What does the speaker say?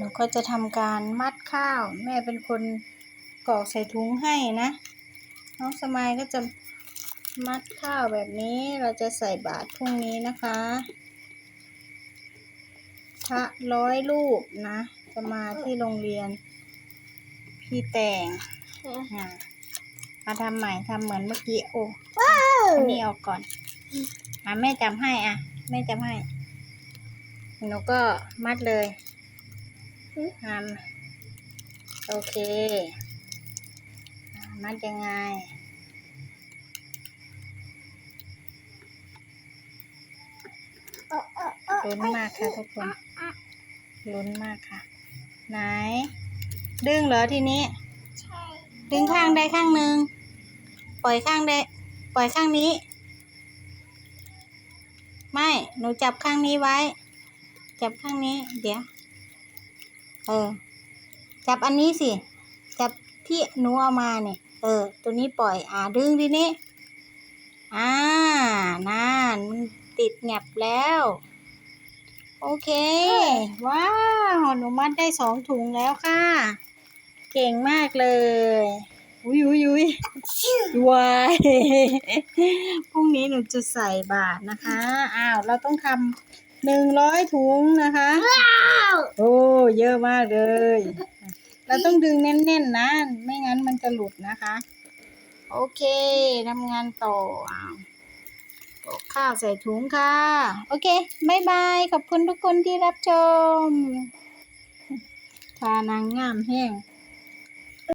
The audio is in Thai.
หนูก็จะทำการมัดข้าว แม่เป็นคนกรอกใส่ถุงให้นะ น้องสมายก็จะมัดข้าวแบบนี้เราจะใส่บาตรพรุ่งนี้นะคะพระร้อยรูปนะ จะมาที่โรงเรียน พี่แต่งอะมาทำใหม่ทำเหมือนเมื่อกี้โอ้อันนี้ออกก่อนอะแม่จำให้อะ แม่จำให้ หนูก็มัดเลย ทำโอเค มัดยังไง ลุ้นมากค่ะทุกคน ลุ้นมากค่ะ ไหน ดึงเหรอทีนี้ ดึงข้างใดข้างหนึ่ง ปล่อยข้างใด ปล่อยข้างนี้ ไม่ หนูจับข้างนี้ไว้ จับข้างนี้ เดี๋ยว เออ จับอันนี้สิ จับที่หนูเอามาเนี่ย เออ ตัวนี้ปล่อย อ่า ดึงทีนี้อ่านานมันติดแงบแล้ว โอเค ว้าว หนูมัดได้สองถุงแล้วค่ะ เก่งมากเลยอุ้ยอุ้ยอุ้ยวายพรุ่งนี้หนูจะใส่บาทนะคะ อ้าว เราต้องทำหนึ่งร้อยถุงนะคะ เยอะมากเลย เราต้องดึงแน่นๆนะ ไม่งั้นมันจะหลุดนะคะ โอเคทำงานต่อข้าวใส่ถุงค่ะ โอเคบายบาย ขอบคุณทุกคนที่รับชมทานางงามแห้ง